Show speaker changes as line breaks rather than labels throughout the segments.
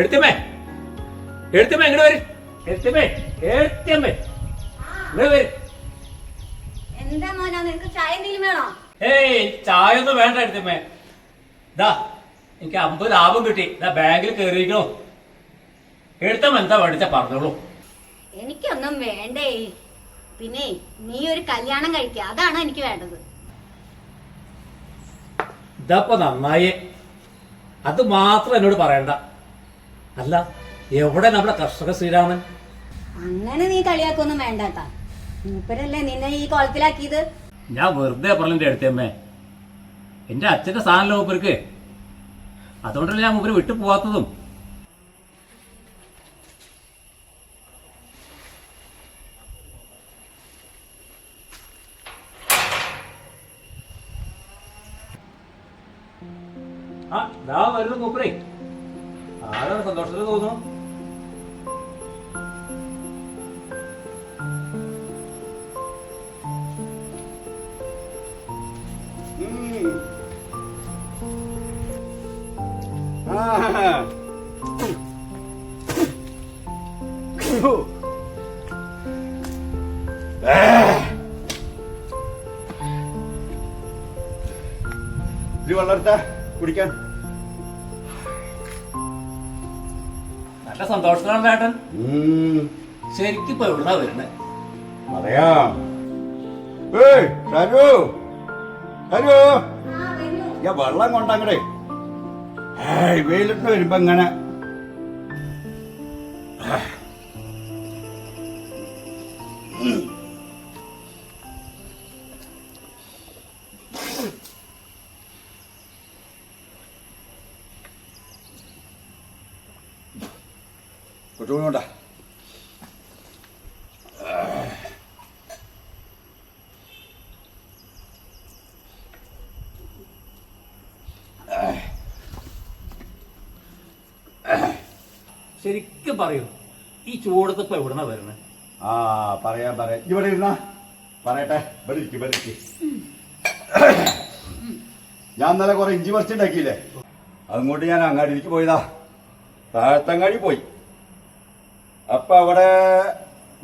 എടുത്തമ്മേ എടുത്തമ്മേ ഇങ്ങോട്ട് വരും. എടുത്തമ്മേ എടുത്തമ്മേ ഇങ്ങോട്ട് വരും.
എന്താ മോനാ നിനക്ക് ചായ എന്തെങ്കിലും വേണോ?
ഏയ് ചായ ഒന്നും വേണ്ട എടുത്തമ്മേ ദാ എനിക്ക് അമ്പത് ലാഭം കിട്ടി. ദാ ബാങ്കിൽ കയറിയിരിക്കണോ എടുത്തമ്മ എന്താ വേണ്ട പറഞ്ഞോളൂ.
എനിക്കൊന്നും വേണ്ടേ. പിന്നെ നീ ഒരു കല്യാണം കഴിക്ക. അതാണ് എനിക്ക് വേണ്ടത്.
ഇതപ്പൊ നന്നായി. അത് മാത്രം എന്നോട് പറയണ്ട. അല്ല എവിടെ നമ്മുടെ കർഷക ശ്രീരാമൻ?
അങ്ങനെ നീ കളിയാക്കൊന്നും വേണ്ടാട്ടാ. മൂപ്പരല്ലേ നിന്നെ ഈ കോളത്തിലാക്കിയത്?
ഞാൻ വെറുതെ പറഞ്ഞിട്ട് അടുത്തമ്മേ എന്റെ അച്ഛന്റെ സാധനം മൂപ്പർക്ക്? അതുകൊണ്ടല്ലേ ഞാൻ മൂപ്പര് വിട്ടു പോവാത്തതും?
ഇത് വെള്ളെടുത്ത കുടിക്കാൻ.
നല്ല സന്തോഷത്തിലാണ് വേട്ടൻ ശരിക്കും ഇപ്പൊ എവിടുന്നാ വരുന്നത്
അറിയാം. ഏയ് ഷാരു. ഷാരു. ഞാൻ വെള്ളം കൊണ്ടങ്ങടെ. ഏയ് വെയിലിട്ട് വരുമ്പോ ഇങ്ങനെ കൊണ്ടുകൊണ്ടാ
ശരിക്കും പറയൂ ഈ ചൂടത്ത് ഇപ്പൊ എവിടുന്നാ വരുന്നത്
ആ പറയാ പറയാ. ഇവിടെ ഇരുന്ന. പറയട്ടെ ഇവിടെ ഇരിക്കും ഇവിടെ ഇരിക്കും. ഞാൻ ഇന്നലെ കുറെ ഇഞ്ചി പറിച്ചുണ്ടാക്കിയില്ലേ അതുകൊണ്ട് ഞാൻ അങ്ങാടിയിലേക്ക് പോയതാ. താഴത്തങ്ങാടി പോയി. അപ്പൊ അവിടെ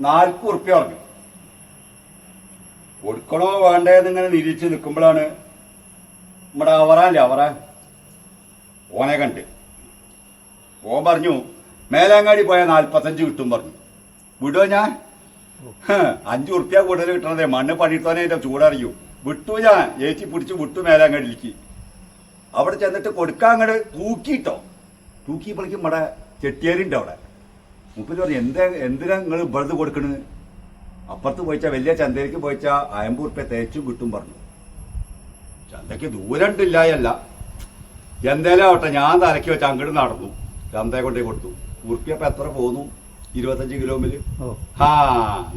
നാൽപ്പത് ഉറുപ്പ്യ പറഞ്ഞു. കൊടുക്കണോ വേണ്ടേന്ന് ഇങ്ങനെ നിരീക്ഷിച്ച് നിൽക്കുമ്പോഴാണ് നമ്മുടെ അവറാല്ലേ അവറ? ഓനെ കണ്ട്. ഓൻ പറഞ്ഞു മേലാങ്ങാടി പോയാൽ നാൽപ്പത്തഞ്ച് കിട്ടും പറഞ്ഞു. വിടുവോ ഞാൻ? അഞ്ചു ഉറുപ്പ്യ കൂടുതൽ കിട്ടണതേ. മണ്ണ് പണിയിട്ടോനെ എന്റെ ചൂടറിയൂ. വിട്ടു ഞാൻ. ഏച്ചി പിടിച്ച് വിട്ടു മേലാങ്ങാടിയിലേക്ക്. അവിടെ ചെന്നിട്ട് കൊടുക്കാങ്ങട് തൂക്കിയിട്ടോ. തൂക്കിയപ്പോഴേക്കും ഇവിടെ ചെട്ടിയേരിണ്ട് അവിടെ. മുപ്പത് പറഞ്ഞു എന്താ എന്തിനാ നിങ്ങൾ ഇവിടുന്ന് കൊടുക്കണത് അപ്പുറത്ത് പോയിച്ചാ വലിയ ചന്തയിലേക്ക് പോയിച്ചാ അയമ്പത് ഉറുപ്പ്യ തേച്ചും കിട്ടും പറഞ്ഞു. ചന്തയ്ക്ക് ദൂരണ്ടില്ലായല്ല എന്തേലും ആവട്ടെ ഞാൻ തലക്കി വെച്ച് അങ്ങോട്ട് നടന്നു. ചന്തയെ കൊണ്ടേ കൊടുത്തു. ഉറുപ്പ്യപ്പം എത്ര പോന്നു? ഇരുപത്തഞ്ച്
കിലോമിൽ.
ആ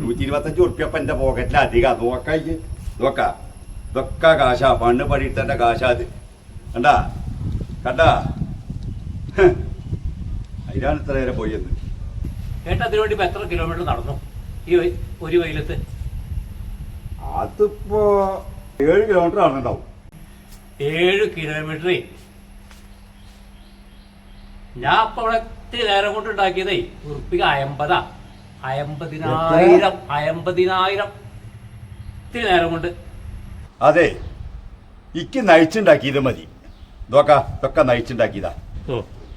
നൂറ്റി ഇരുപത്തഞ്ച് ഉറുപ്പ്യപ്പം എന്റെ പോക്കറ്റിൽ അധികം നോക്കായി നോക്ക. ഇതൊക്കെ കാശാ. പണ്ട് പണിയിട്ടെ കാശാ അത് കണ്ടാ? കണ്ടാ. അതിനാണ് ഇത്ര നേരം പോയെന്ന്
ഏട്ടാ അതിനുവേണ്ടി ഇപ്പൊ എത്ര കിലോമീറ്റർ നടന്നു? ഈ ഒരു വെയിലത്ത്
അതിപ്പോ ഏഴ് കിലോമീറ്റർ നടന്നുണ്ടാവും
ഏഴ് കിലോമീറ്റർ ഞാൻ അപ്പൊ അവിടെ ഇത്തിരി നേരം കൊണ്ട് ഉണ്ടാക്കിയതേ ഉറുപ്പിക അയമ്പതാ. അയമ്പതിനായിരം അയമ്പതിനായിരം. ഇത്തിരി നേരം കൊണ്ട്.
അതെ ഇക്ക് നയിച്ചുണ്ടാക്കിയത് മതി. ഇതൊക്കെ ഇതൊക്കെ നയിച്ചുണ്ടാക്കിയതാ.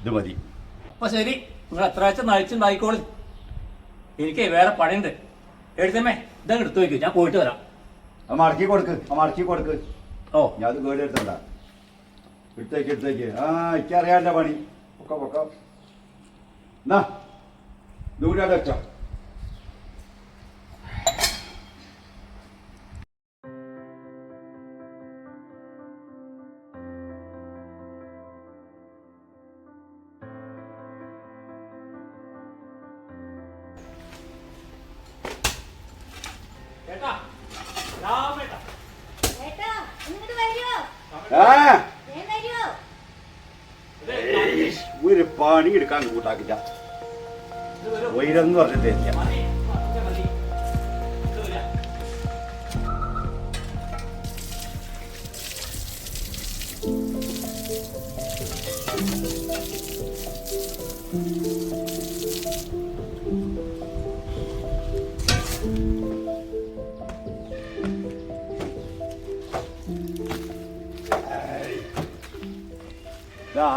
ഇത് മതി.
അപ്പൊ ശരി നിങ്ങൾ എത്ര ആഴ്ച നയിച്ചുണ്ടായിക്കോളി എനിക്ക് വേറെ പണിയുണ്ട്. എടുത്തമ്മേ ഇതങ്ങ് എടുത്തു വയ്ക്കൂ ഞാൻ പോയിട്ട് വരാം.
ആ മടക്കി കൊടുക്ക്. മടക്കി കൊടുക്ക്.
ഓ.
ഞാൻ അത് കേട് എടുത്തണ്ട എടുത്തേക്ക് എടുത്തേക്ക്. ആ എനിക്ക് അറിയാല്ല പണി. ഒക്കെ പൊക്ക. എന്നാ ദൂരെ വെച്ചോ എടുക്കാൻ കൂട്ടാക്കില്ല ഉയരെന്ന് പറഞ്ഞിട്ട്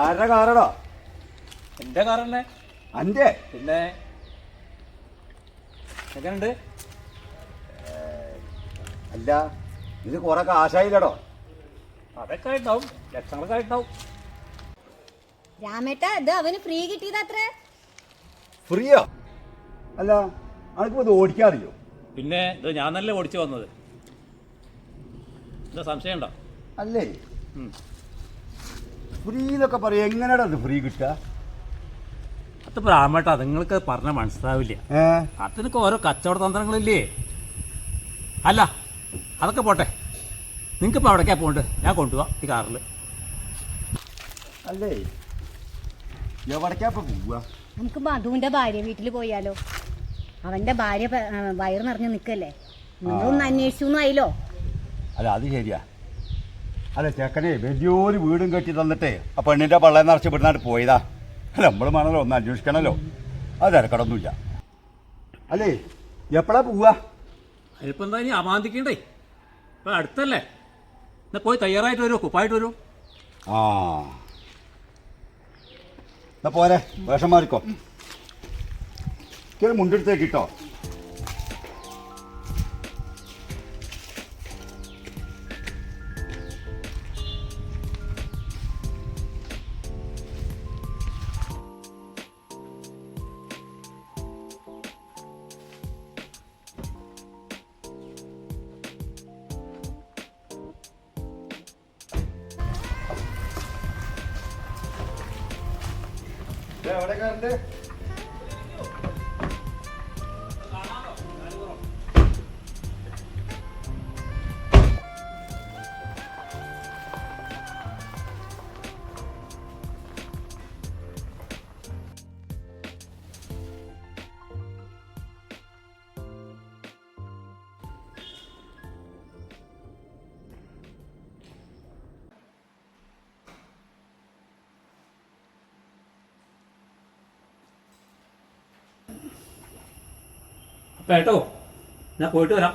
ആരുടെ കാരടാ കാറടാ
കാർ കാറല്ലേ
അന്റെ
പിന്നെ എങ്ങനെയുണ്ട്
അല്ല ഇത് കുറെ കാശായില്ലടോ.
അതൊക്കെ ആയിട്ടുണ്ടാവും ലക്ഷങ്ങളൊക്കെ ആയിട്ടുണ്ടാവും
രാമേട്ട ഇത് അവന് ഫ്രീ കിട്ടിയതത്രേ
ഫ്രീയോ? അല്ല അനക്കിപ്പോ ഇത് ഓടിക്കാറിയോ?
പിന്നെ ഇത് ഞാൻ നല്ല ഓടിച്ചു വന്നത്. എന്താ സംശയം ഉണ്ടോ
അല്ലേ ഫ്രീ എന്നൊക്കെ പറയാ എങ്ങനെയാടാ ഇത് ഫ്രീ കിട്ടുക?
അത് പ്രാമേട്ടാ നിങ്ങൾക്ക് പറഞ്ഞ മനസ്സിലാവില്ല. അതിനൊക്കെ ഓരോ കച്ചവട തന്ത്രങ്ങളില്ലേ? അല്ല അതൊക്കെ പോട്ടെ. നിങ്ങൾക്ക് ഇപ്പം അവിടേക്കാ പോകണ്ട് ഞാൻ കൊണ്ടുപോവാം ഈ കാറിൽ
അല്ലേ? എവിടേക്കാ
നമുക്ക് മധുവിന്റെ ഭാര്യ വീട്ടിൽ പോയാലോ? അവന്റെ ഭാര്യ വയറ് നിറഞ്ഞു നിക്കല്ലേ? നിങ്ങളൊന്ന് അന്വേഷിച്ചു ആയില്ലോ
അല്ല അത് ശരിയാ. അല്ല ചെക്കനെ വലിയൊരു വീടും കെട്ടി തന്നിട്ടേ ആ പെണ്ണിന്റെ പള്ളയം നിറച്ച് വിടുന്നാട്ട് പോയതാ. നമ്മൾ വേണമല്ലോ ഒന്ന് അന്വേഷിക്കണമല്ലോ അത് തിരക്കടൊന്നുമില്ല. അല്ലേ എപ്പോഴാ പോവാ?
അതിപ്പോ എന്താ ഇനി അമാന്തിക്കണ്ടേ? ഇപ്പൊ അടുത്തല്ലേ? എന്നാ പോയി തയ്യാറായിട്ട് വരുമോ കുപ്പായിട്ട് വരുമോ
ആ. എന്നാ പോരെ വേഷം മാറിക്കോ. മുണ്ടെടുത്തേക്ക് മുണ്ടെടുത്തേക്ക് കിട്ടോ
അപ്പം ഏട്ടോ ഞാൻ പോയിട്ട് വരാം.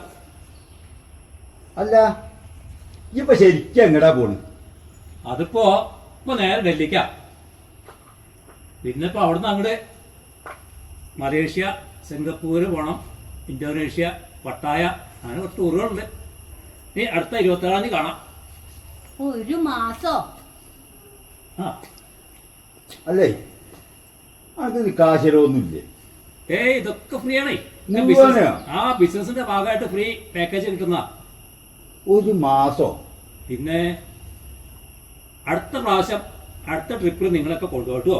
അല്ല ഇപ്പൊ ശരിക്കും എങ്ങടാ പോണ്?
അതിപ്പോ ഇപ്പൊ നേരെ ഡൽഹിക്കാ. പിന്നെ ഇപ്പൊ അവിടുന്ന് അങ്ങോട്ട് മലേഷ്യ സിംഗപ്പൂര് പോണം ഇന്തോനേഷ്യ പട്ടായ അങ്ങനെ കുറച്ച് ടൂറുകളുണ്ട്. ഈ അടുത്ത ഇരുപത്തേഴാം തീയതി കാണാം.
ഒരു മാസോ?
ആ.
അല്ലേ അത് കാശരൊന്നുമില്ലേ
ഏയ് ഇതൊക്കെ ഫ്രീ ആണേ ആ ബിസിനസിന്റെ ഭാഗമായിട്ട് ഫ്രീ പാക്കേജ് കിട്ടുന്ന
ഒരു മാസോ?
പിന്നെ അടുത്ത പ്രാവശ്യം അടുത്ത ട്രിപ്പിൽ നിങ്ങളൊക്കെ കൊണ്ടുപോട്ടോ.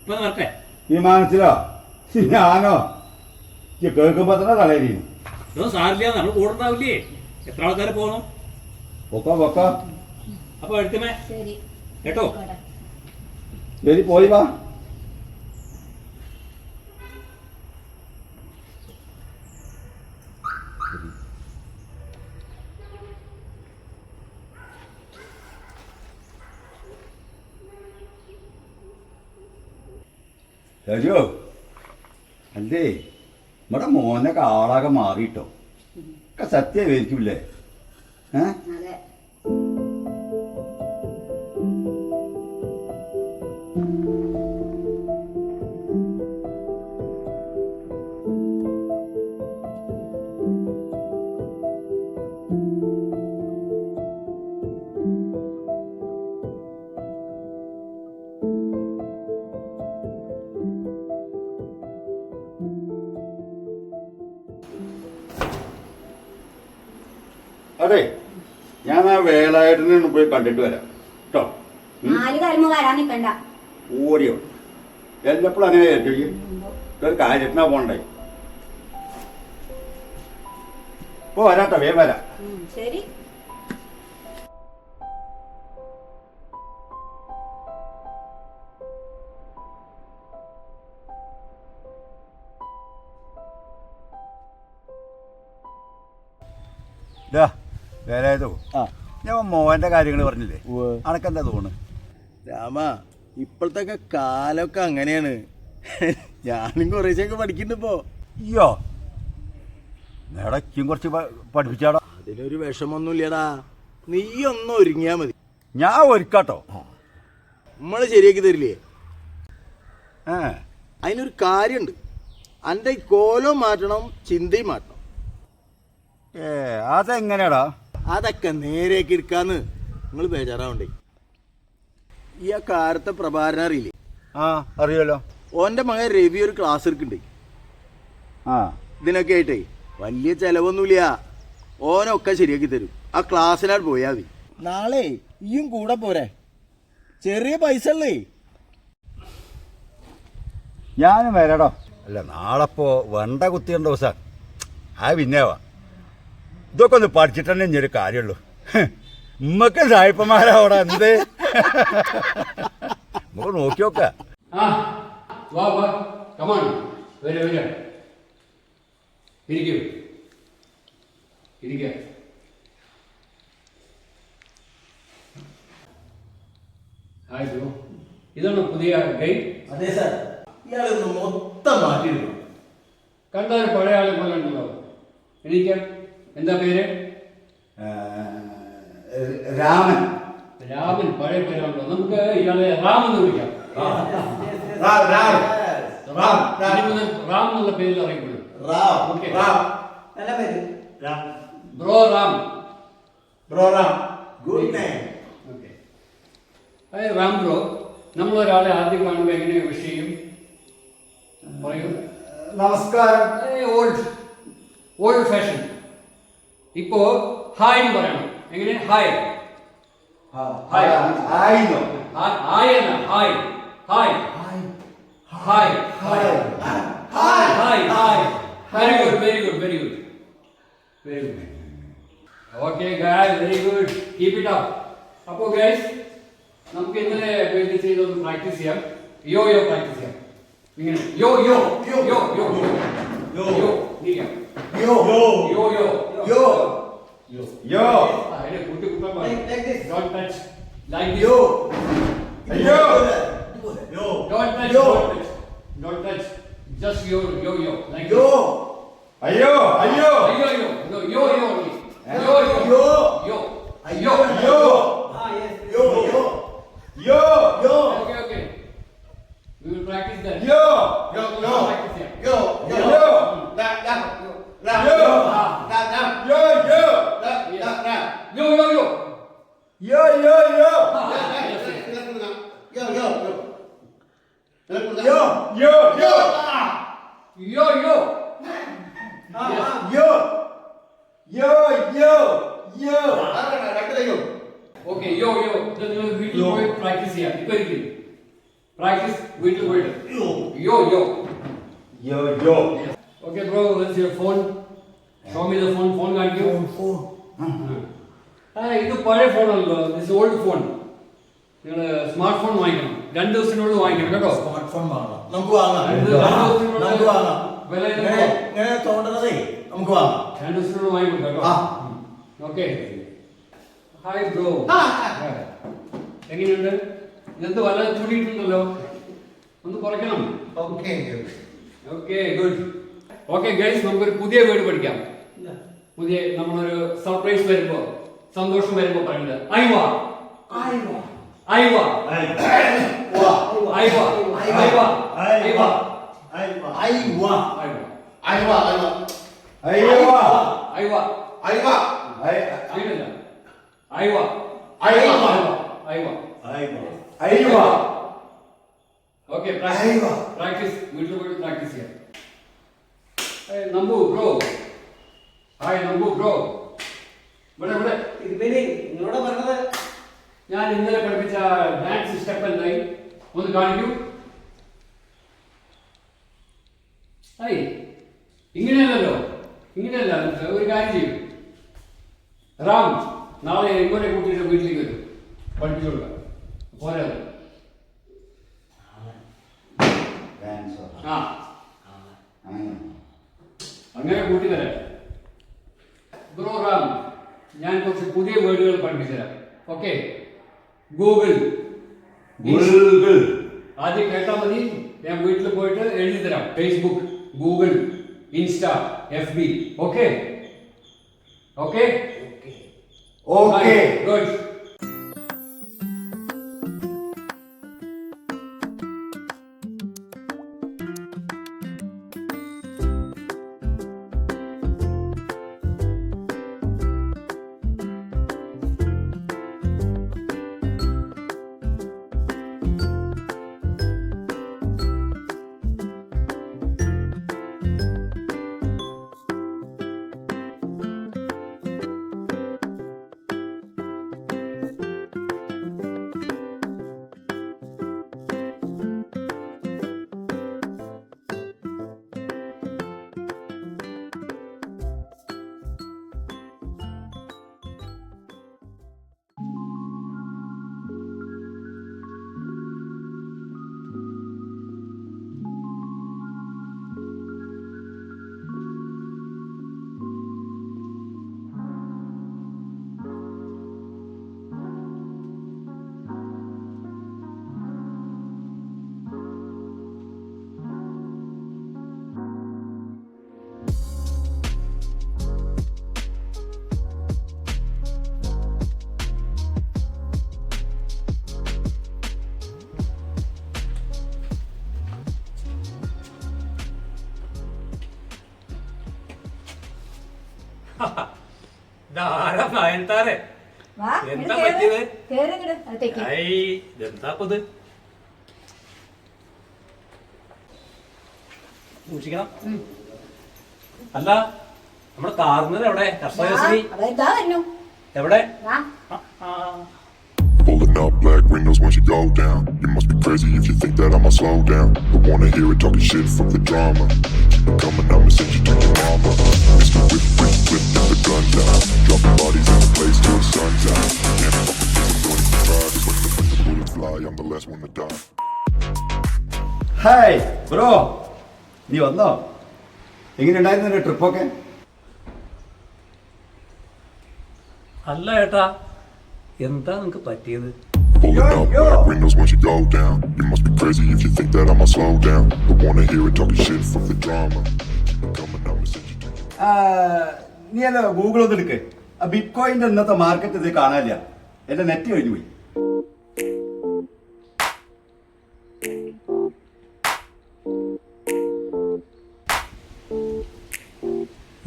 ഇപ്പൊ വരട്ടെ.
വിമാനത്തിലോ ഞാനോ? ഈ കേൾക്കുമ്പോ തന്നെ തലയിരിക്കും.
ഇതൊന്നും സാരില്ല നമ്മൾ കൂടെ ഉണ്ടാവില്ലേ? എത്ര ആൾക്കാർ പോകണം
പൊക്കോ പൊക്കോ.
അപ്പൊ എടുത്തമേ
ശരി.
കേട്ടോ?
ശരി പോയി വാ. രജു. അല്ലേ? നമ്മുടെ മോനൊക്കെ ആളാകെ മാറിയിട്ടോ. ഒക്കെ സത്യമായിരിക്കില്ലേ ഏ?
അതെ
അതെ ഞാൻ ആ വേലായിട്ടിനെ ഒന്ന് പോയി കണ്ടിട്ട് വരാം. കേട്ടോ
നാല് കാലമോ വരാൻ നിക്കണ്ട.
ഓടിയോ എല്ലപ്പോഴും അങ്ങനെ ഏറ്റവും ഒരു കാര്യത്തിനാ പോണ്ടേ? ഇപ്പൊ വരാട്ടോ വേഗം വരാം.
ശരി.
വേലായതോ ഞാൻ മോന്റെ കാര്യങ്ങൾ പറഞ്ഞില്ലേ. അനക്കെന്താ തോന്നുന്നു
രാമ ഇപ്പോഴത്തെ കാലമൊക്കെ അങ്ങനെയാണ്. ഞാനും കുറേശ്ശൊക്കെ പഠിക്കുന്നുണ്ട് ഇപ്പോ.
അയ്യോ. ഇടയ്ക്കും കുറച്ച് പഠിപ്പിച്ചാടോ.
അതിനൊരു വിഷമൊന്നുമില്ലടാ. നീ ഒന്ന് ഒരുങ്ങിയാ മതി.
ഞാൻ ഒരുക്കാട്ടോ.
നമ്മൾ ശരിയാക്കി തരില്ലേ?
ആ
അതിനൊരു കാര്യമുണ്ട് എന്റെ കോലം മാറ്റണം ചിന്തയും മാറ്റണം.
ഏ അതെങ്ങനെയാടാ?
അതൊക്കെ നേരേക്ക് എടുക്കാന്ന് നിങ്ങൾ ബേജാറാവണ്ടേ. ഈ ആ കാലത്തെ പ്രഭാരനെ അറിയില്ലേ?
ആ അറിയാലോ.
ഓന്റെ മകൻ രവി ഒരു ക്ലാസ് എടുക്കുന്നുണ്ട്.
ആ.
ഇതിനൊക്കെ ആയിട്ടേ വലിയ ചെലവൊന്നുമില്ല. ഓനൊക്കെ ശരിയാക്കി തരും. ആ ക്ലാസ്സിനാട് പോയാൽ മതി. നാളെ ഇയും കൂടെ പോരെ. ചെറിയ പൈസ ഉള്ളേ.
ഞാനും വരാടോ അല്ല നാളെപ്പോ വെണ്ട കുത്തിയേണ്ട ദിവസം. ആ പിന്നെവാ ഇതൊക്കെ ഒന്ന് പഠിച്ചിട്ട് തന്നെ ഇനി ഒരു കാര്യമുള്ളൂ. ഉമ്മക്ക് സായിപ്പന്മാരവിടെ എന്ത്? നമുക്ക് നോക്കി നോക്ക.
ഇതാണോ പുതിയ ഗൈഡ്
അതെ സാർ ഇയാളൊന്ന് മൊത്തം മാറ്റിയിരുന്നു
കണ്ടാൽ പഴയ ആളെ പോലെ ഉണ്ടല്ലോ. എനിക്ക് എന്താ പേര്?
രാമൻ.
രാമൻ പഴയ പേരാണല്ലോ. നമുക്ക് ഇയാളെ റാം എന്ന് വിളിക്കാം. റാം. എന്നുള്ള പേരിൽ അറിയപ്പെടും. Bro Ram.
Bro Ram. Good name
okay. അതായത് റാം ബ്രോ. നമ്മൾ ഒരാളെ ആദ്യം കാണുമ്പോൾ എങ്ങനെ വിഷ് ചെയ്യും? പറയൂ.
നമസ്കാരം.
ഓൾഡ് ഓൾഡ് ഫാഷൻ ഇപ്പോ ഹായ് എന്ന് പറയണം. എങ്ങനെ? Hi. Hi.
ആയിന്നോ
hi hi hi. Hi. Hi. Hi. Hi. Hi. Very good very good very good very good okay guy very good keep it up അപ്പോൾ ഗൈസ് നമുക്ക് ഇന്നലെ വേണ്ടി ചെയ്തൊന്ന് പ്രാക്ടീസ് ചെയ്യാം. യോ യോ പ്രാക്ടീസ് ചെയ്യാം. ഇങ്ങനെ. യോ യോ യോ യോ യോ യോ യോ
യോ
യോ യോ
യോ
Yo.
Yo. Yo. Ah, like, like this. Don't touch.
Like
this.
Yo. Yo. Yo.
Don't touch.
Yo.
Don't touch. Don't touch. Just yo, yo, yo. Like
yo.
Ayo. Ayo.
Ayo, yo. No, yo, yo. Yo, eh. yo. Yo.
Yo.
yo,
Yo.
Ah,
yes. Yo.
Yo.
Yo. Yo.
Okay, okay. We will practice that. Yo. Yo. Yo. Yo. Yo.
യോ യോ യോ
Ah, yes, yes.
യോ യോ യോ
Yo, yo.
യോ യോ യോ യോ
Okay, yo, yo. Then you will വീട്ടിൽ പോയി practice ചെയ്യാം. ഇപ്പൊ ഇരിക്കും. Practice വീട്ടിൽ പോയിട്ട്. Yo, yo.
യോ യോ
Okay, bro, where's your phone? Show me the phone. Phone കാണിക്കൂ. ആ ഇത് പഴയ ഫോണല്ലോ ദിസ് ഓൾഡ് ഫോൺ നിങ്ങൾ സ്മാർട്ട് ഫോൺ വാങ്ങിക്കണം രണ്ട് ദിവസത്തിനുള്ളിൽ വാങ്ങിക്കണം കേട്ടോ
സ്മാർട്ട് വാങ്ങാം. നമുക്ക് വാങ്ങാം. നമുക്ക് വാങ്ങാം. ഇങ്ങനെ തോന്നണതേ നമുക്ക് വാങ്ങാം.
രണ്ട് ദിവസത്തിനുള്ളിൽ വാങ്ങിക്കണം കേട്ടോ.
ആ.
ഓക്കെ. ഹായ് ബ്രോ എങ്ങനെയുണ്ട്? ഇന്നത്തെ വല്ല ചൂടിയിട്ടുണ്ടല്ലോ? ഒന്ന് കുറയ്ക്കണം. ഓക്കെ. ഗുഡ് ഓക്കെ ഗൈസ് നമുക്കൊരു പുതിയ വേർഡ് പഠിക്കാം. പുതിയ നമ്മളൊരു സർപ്രൈസ് വരുമ്പോ സന്തോഷം വരുമ്പോ പറയുന്നത് ഐവ ഐവ ഐവ ഐവ
아이와 아이와 아이와 വാ
ഐവ
അയ്യോ
아이와
아이와 아이와 아이와
ഐവ
അയ്യോ
ഓക്കെ പ്രാക്ടീസ് വീട്ടിൽ പോയിട്ട് പ്രാക്ടീസ് ചെയ്യാം ഏയ്, Nambu bro hi Nambu bro ഇവിടെ ഇവിടെ ഞാൻ ഇന്നലെ പഠിപ്പിച്ച ഡാൻസ് സ്റ്റെപ്പ് എന്തായി ഒന്ന് കാണിക്കൂ. അതെ ഇങ്ങനെയല്ലല്ലോ. ഇങ്ങനെയല്ല ഒരു കാര്യം ചെയ്യും. റാം നാളെ എങ്ങനെ കൂട്ടിയിട്ട് വീട്ടിലേക്ക് വരും. പഠിപ്പിച്ചു കൊടുക്കാം പോരാ ആ. അങ്ങനെ കൂട്ടി തരാം ബ്രോ റാം ഞാൻ കുറച്ച് പുതിയ വേർഡുകൾ പഠിപ്പിച്ചു തരാം ഓക്കെ? ഗൂഗിൾ.
ഗുൽഗുൽ
ആദ്യം കേട്ടാൽ മതി. ഞാൻ വീട്ടിൽ പോയിട്ട് എഴുതി തരാം. Facebook Google insta F B okay
okay
okay
good നയൻതാരെ
വാ
എന്താ പറ്റിയത്?
കേറിങ്ങട് അകത്തേക്ക്
ഐ ഇതെന്താ ഇത് സൂക്ഷിക്കണം അല്ല നമ്മുടെ കാർന്നത് എവിടെ കർഷകശ്രീ എവിടെ.
Pulling up black windows when you go down. You must be crazy if you think that I'ma slow down. I wanna hear it talking shit from the drama. Keep it coming, I'ma send you to your mama. Mr. Whip, whip, whip, get the guns out. Dropping bodies in the place till the sun's out. Can't fuck with this, I'm going to try. Just when the, when the bullets fly, I'm the last one to die.
Hi bro നീ വന്നോ എങ്ങനെയുണ്ടായിരുന്നു നിന്റെ ട്രിപ്പൊക്കെ
അല്ല ഏട്ടാ എന്താ നിങ്ങക്ക് പറ്റിയത്
Pulling up black windows once you go down. You must be crazy if you think that I'ma slow down. But wanna hear it talking shit from the drama. Keep it coming, I'ma send you to your
നീ അല്ല Google ഒന്ന് എടുക്കേ. ആ bit കോയിന്റെ ഇന്നത്തെ market ഇത് കാണാനില്ല. എന്റെ net കഴിഞ്ഞു പോയി.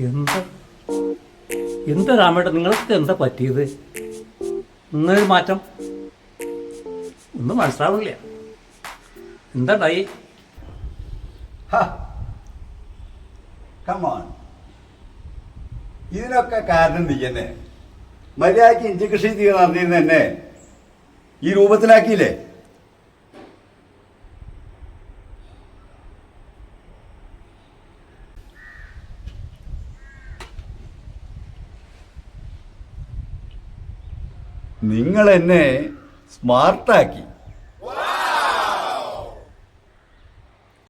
എന്താ? എന്താ രാമേട്ട നിങ്ങൾക്ക് എന്താ പറ്റിയത്? ഇന്നൊരു മാറ്റം. ഒന്നും മനസ്സിലാവില്ല എന്താ ഹാ.
കമാൺ ഇതിനൊക്കെ കാരണം നീ തന്നെ മര്യാദയ്ക്ക് ഇഞ്ചി കൃഷി നടന്നിരുന്ന തന്നെ ഈ രൂപത്തിലാക്കിയില്ലേ? നിങ്ങൾ എന്നെ സ്മാർട്ടാക്കി.